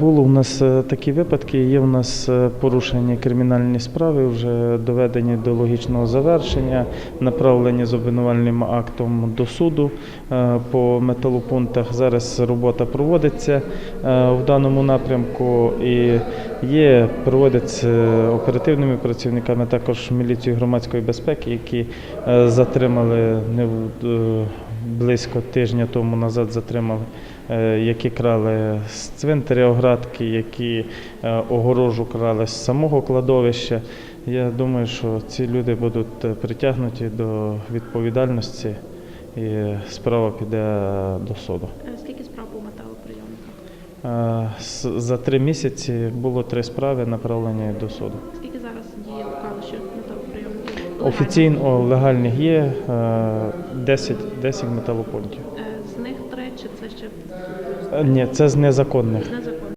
Було у нас е, такі випадки, є у нас е, порушені кримінальні справи, вже доведені до логічного завершення, направлені з обвинувальним актом до суду е, по металопунктах. Зараз робота проводиться в даному напрямку і є, проводиться оперативними працівниками, також міліцією громадської безпеки, які затримали в- близько тижня тому назад затримали е, які крали з цвинтаря оградки, які е, огорожу крали з самого кладовища. Я думаю, що ці люди будуть е, притягнуті до відповідальності і справа піде до суду. Скільки справ по? Е, За три місяці було три справи направлені до суду. Скільки зараз діє в калуші металоприйомників? Офіційно легальних є е, 10, 10 металопунктів. Е, З них три чи це ще Е, Ні, це з незаконних?